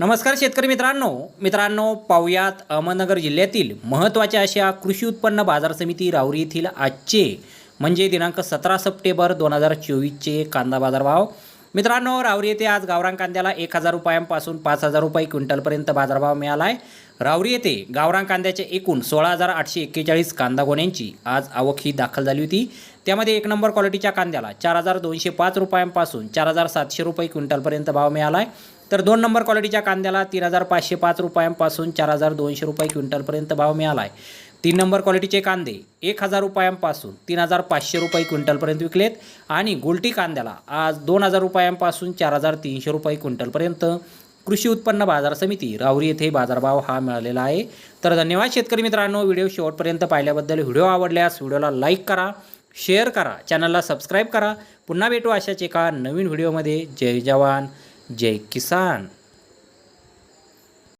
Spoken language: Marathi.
नमस्कार शेतकरी मित्रांनो. मित्रांनो पाहुयात अहमदनगर जिल्ह्यातील महत्त्वाच्या अशा कृषी उत्पन्न बाजार समिती राऊरी येथील आजचे म्हणजे दिनांक सतरा सप्टेंबर दोन हजार चोवीसचे कांदा बाजारभाव. मित्रांनो राहुरी येथे आज गावरान कांद्याला एक हजार रुपयांपासून पाच हजार रुपये क्विंटलपर्यंत बाजारभाव मिळाला आहे राहुरी येथे गावरान कांद्याचे एकूण सोळा हजार आठशे एक्केचाळीस कांदा गोण्यांची आज आवक ही दाखल झाली होती. त्यामध्ये एक नंबर क्वालिटीच्या कांद्याला चार हजार दोनशे पाच रुपयांपासून चार हजार सातशे रुपये क्विंटलपर्यंत भाव मिळाला आहे तर दोन नंबर क्वालिटीच्या कांद्याला तीन हजार पाचशे पाच रुपयांपासून चार हजार दोनशे रुपये क्विंटलपर्यंत भाव मिळाला आहे. तीन नंबर क्वालिटीचे कांदे एक हजार रुपयांपासून तीन हजार पाचशे रुपये क्विंटलपर्यंत विकलेत आणि गुलटी कांद्याला आज दोन हजार रुपयांपासून चार हजार तीनशे रुपये क्विंटलपर्यंत कृषी उत्पन्न बाजार समिती राहुरी येथे बाजारभाव हा मिळालेला आहे. तर धन्यवाद शेतकरी मित्रांनो व्हिडिओ शेवटपर्यंत पाहिल्याबद्दल व्हिडिओ आवडल्यास व्हिडिओला लाईक करा शेअर करा चॅनलला सबस्क्राईब करा. पुन्हा भेटू अशाच एका नवीन व्हिडिओमध्ये. जय जवान. जय किसान